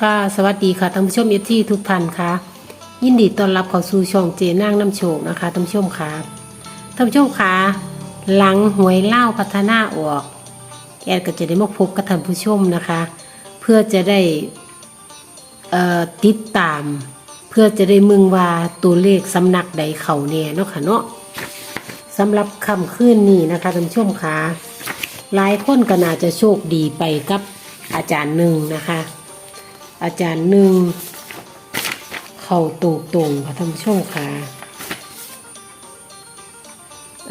ค่ะสวัสดีค่ะท่านผู้ชมเอฟที่ทุกท่านค่ะ ยินดีต้อนรับเข้าสู่ช่องเจนางน้ำโชคนะคะท่านผู้ชมค่ะท่านผู้ชมค่ะหลังหวยเล่าพัฒนาออก แอดก็จะได้มาพบกับท่านผู้ชมนะคะ เพื่อจะได้ติดตาม เพื่อจะได้มึงว่าตัวเลขสำนักใดเข่าแน่เนาะค่ะเนาะสำหรับคำขึ้นนี้นะคะท่านผู้ชมค่ะหลายคนก็น่าจะโชคดีไปกับอาจารย์หนึ่งนะคะ อาจารย์หนึ่งเข่าตรงตรงค่ะท่านผู้ชมค่ะ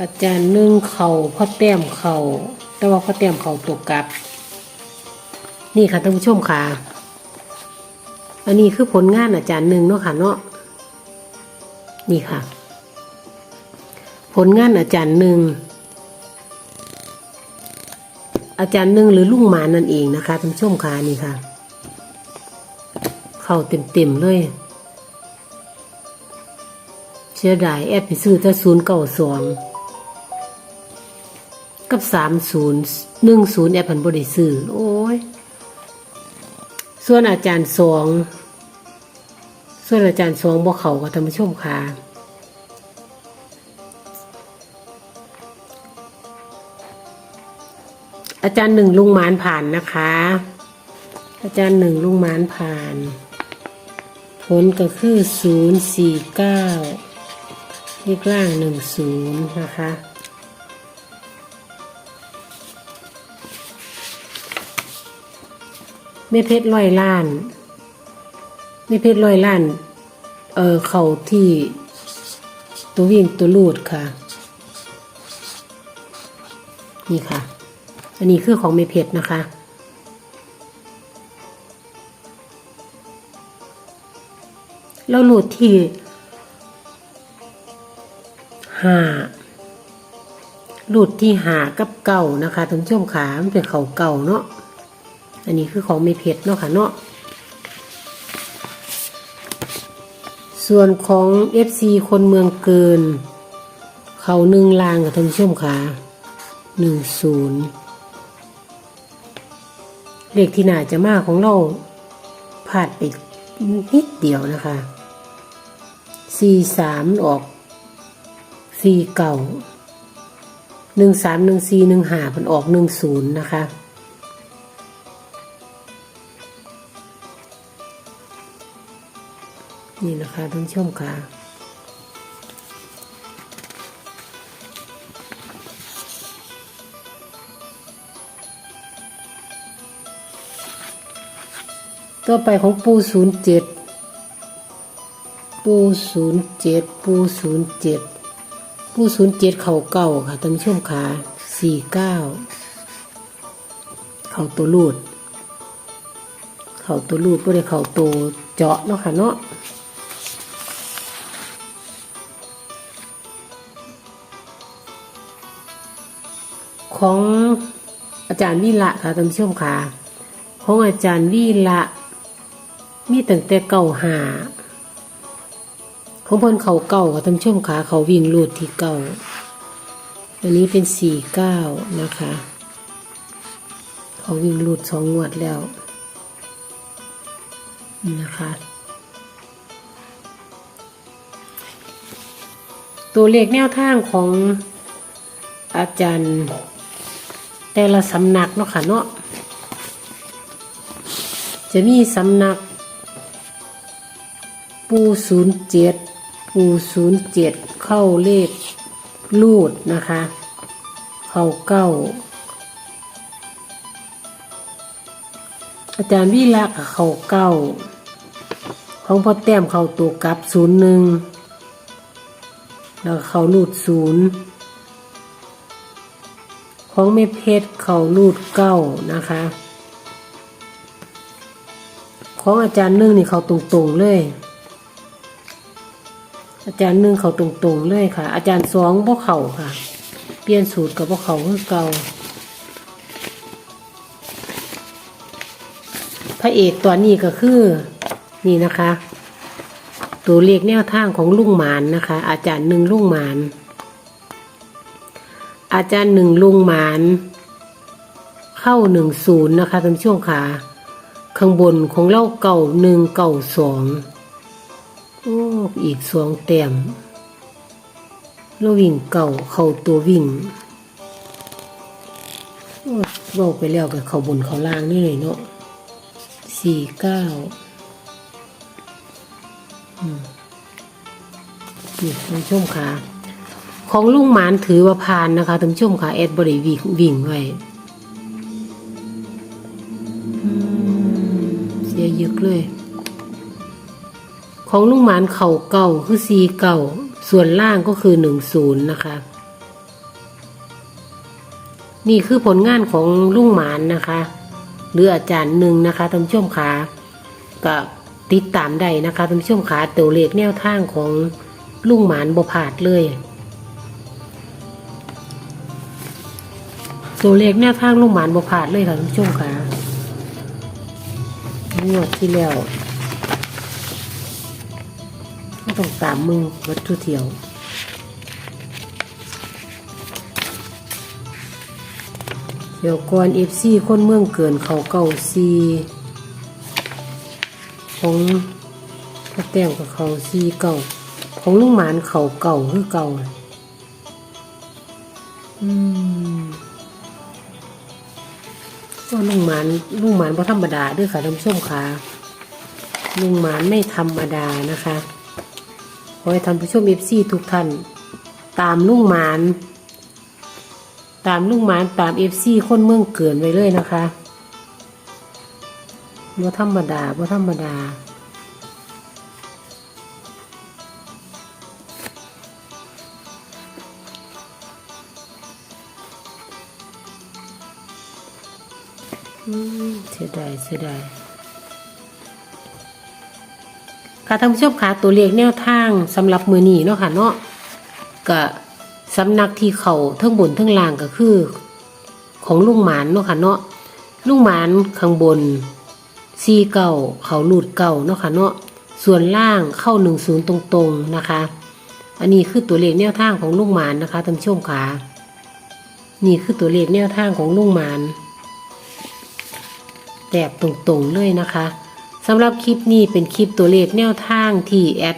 อาจารย์หนึ่งเข่าพ่อแต้มเข่าแต่ว่าพ่อแต้มเข่าตกกลับ นี่ค่ะท่านผู้ชมค่ะ อันนี้คือผลงานอาจารย์หนึ่งเนาะค่ะเนาะนี่ค่ะ ผลงานอาจารย์หนึ่งอาจารย์หนึ่งหรือลุงหมานั่นเองนะคะท่านผู้ชมค่ะนี่ค่ะ เข้าเต็มๆเลย เชื่อดายแอดไปซื้อถ้าศูนย์เก้าสองกับสามศูนย์หนึ่งศูนย์แอดพันบริซื้อโอ้ย ส่วนอาจารย์สองส่วนอาจารย์สองบ่เขากับท่านผู้ชมค่ะอาจารย์หนึ่งลุงมานผ่านนะคะ อาจารย์หนึ่งลุงมานผ่าน ผลก็คือศูนย์สี่เก้าเลขล่างหนึ่งศูนย์นะคะแม่เพชรร้อยล้านแม่เพชรร้อยล้าน เออเขาที่ตัววิ่งตัวลูดค่ะ นี่ค่ะ อันนี้คือของแม่เพชรนะคะ แล้วโหลดที่หาโหลดที่หากับเก่านะคะท่านผู้ชมขามันเป็นเขาเก่าเนาะอันนี้คือของไม่เผ็ดเนาะค่ะเนาะส่วนของ FC คนเมืองเกิน เขาหนึ่งลางกับท่านผู้ชมขาหนึ่งศูนย์เลขที่น่าจะมากของเราพลาดไปนิดเดียวนะคะ สี่สามออกสี่เก่าหนึ่งสามหนึ่งสี่หนึ่งหามันออกหนึ่งศูนย์นะคะนี่นะคะท่านผู้ชมค่ะต่อไปของปูศูนย์เจ็ด ปูศูนย์เจ็ดปูศูนย์เจ็ดปูศูนย์เจ็ดเข่าเก่าค่ะท่านผู้ชมขาสี่เก้าเข่าตัวรูด เข่าตัวรูดก็ได้เข่าตัวเจาะเนาะค่ะเนาะของอาจารย์วิละค่ะท่านผู้ชมค่ะ ของอาจารย์วิละมีตั้งแต่เก่าหา ของเพิ่นเขาเก่าค่ะท่านผู้ชมขาเขาวิ่งลูดที่เก่าอันนี้เป็นสี่เก้านะคะ เขาวิ่งลูดสองงวดแล้วนี่นะคะ ตัวเลขแนวทางของอาจารย์ แต่ละสำนักเนาะค่ะเนาะจะมีสำนักปูศูนย์เจ็ด ปูศูนย์เจ็ดเข้าเลขลูดนะคะ เข้าเก้า อาจารย์วิระกับเขาเก้า ของพ่อแต้มเขาตัวกลับศูนย์หนึ่งแล้วเขาลูดศูนย์ของแม่เพชรเขาลูดเก้านะคะ ของอาจารย์นึ่งนี่เขาตรงๆเลย อาจารย์หนึ่งเขาตรงๆเลยค่ะ อาจารย์สองพวกเขาค่ะ เปลี่ยนสูตรกับพวกเขาคือเก่าพระเอกตัวนี้ก็คือนี่นะคะ ตัวเลขแนวทางของลุงหมานนะคะ อาจารย์หนึ่งลุงหมาน อาจารย์หนึ่งลุงหมาน เข้าหนึ่งศูนย์นะคะท่านผู้ชมค่ะข้างบนของเล่าเก่าหนึ่งเก่าสอง โอ้อีกสองแต้มแล้ววิ่งเก่าเข้าตัววิ่งโอ้เว้าไปแล้วกับเขาบนเขาล่างนี่เลยเนาะสี่เก้าอืมนี่ท่านชมค่ะ ของลุงหมานถือว่าผ่านนะคะท่านผู้ชมค่ะแอดบริวิ่งวิ่งไว้เสียเยอะเลย ของลุงหมานเข่าเก่าคือสีเก่าส่วนล่างก็คือหนึ่งศูนย์นะคะ นี่คือผลงานของลุงหมานนะคะ หรืออาจารย์หนึ่งนะคะท่านผู้ชมขาก็ติดตามได้นะคะท่านผู้ชมขาตัวเลขแนวทางของลุงหมานบ่ผาดเลยตัวเลขแนวทางลุงหมานบ่ผาดเลยค่ะท่านผู้ชมขางวดที่แล้ว ต้องตามมือวัตถุเที่ยว เดี๋ยวก่อนเอฟซีคนเมืองเกินเขาเก่าซีของพระแต้มกับเขาซีเก่า ของลุงหมานเขาเก่าคือเก่าอืมก็ลุงหมานลุงหมานเพราะธรรมดาด้วยค่ะท่านผู้ชมค่ะลุงหมานไม่ธรรมดานะคะ อให้ท่านผู้ชมเอฟซีทุกท่าน ตามลุงหมาน ตามลุงหมานตามเอฟซีคนเมืองเกินไปเลยนะคะว่าธรรมดาว่าธรรมดาอืมเสียดายเสียดาย ค่ะท่านผู้ชมค่ะตัวเลขแนวทางสำหรับมือนีเนาะค่ะเนาะก็สำนักที่เขาเทั้งบนเทั้งล่างก็คือ ของลุงหมานเนาะค่ะเนาะลุงหมานข้างบนซีเก่าเขาหลุดเก่าเนาะค่ะเนาะส่วนล่างเข้าหนึ่งศูนย์ตรงๆนะคะ อันนี้คือตัวเลขแนวทางของลุงหมานนะคะท่านผู้ชมค่ะนี่คือตัวเลขแนวทางของลุงหมานแตบตรงๆเลยนะคะ สำหรับคลิปนี้เป็นคลิปตัวเลขแนวทางที่แอด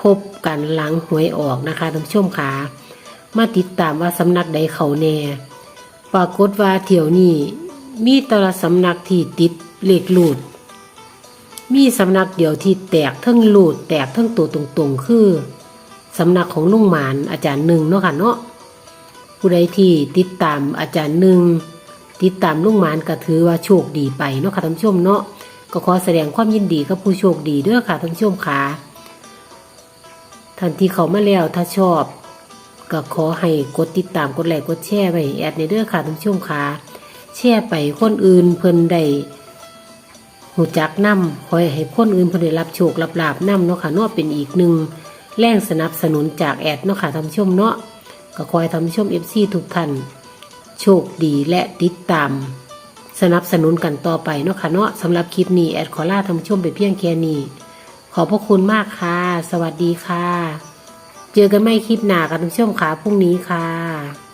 พบกันหลังหวยออกนะคะท่านผู้ชมค่ะมาติดตามว่าสำนักใดเขาแน่ ปรากฏว่าเที่ยวนี้มีแตละสำนักที่ติดเลขลูดมีสำนักเดียวที่แตกทั้งลูดแตกทั้งตัวตรงๆ คือสำนักของลุงหมานอาจารย์หนึ่งเนาะค่ะเนาะผู้ใดที่ติดตามอาจารย์หนึ่งติดตามลุงหมานก็ถือว่าโชคดีไปเนาะค่ะท่านผู้ชมเนาะ ก็ขอแสดงความยินดีกับผู้โชคดีด้วยค่ะท่านผู้ชมค่ะท่านที่เขามาแล้วถ้าชอบ ก็ขอให้กดติดตามกดไลค์กดแชร์ไว้แอดในเด้อค่ะท่านผู้ชมค่ะแชร์ไปคนอื่นเพิ่นได้หูจักนำขอยให้คนอื่นเพิ่นได้รับโชครับลาบนำเนาะค่ะเนาะเป็นอีกหนึ่งแรงสนับสนุนจากแอดเนาะค่ะท่านผู้ชมเนาะก็ขอให้ท่านผู้ชม FC ทุกท่านโชคดีและติดตาม สนับสนุนกันต่อไปเนาะค่ะเนาะสำหรับคลิปนี้แอดขอล่านผู้ชมไปเพียงแค่นี้ ขอบพระคุณมากค่ะ สวัสดีค่ะ เจอกันไม่คลิปหนากับท่านผู้ชมค่ะพรุ่งนี้ค่ะ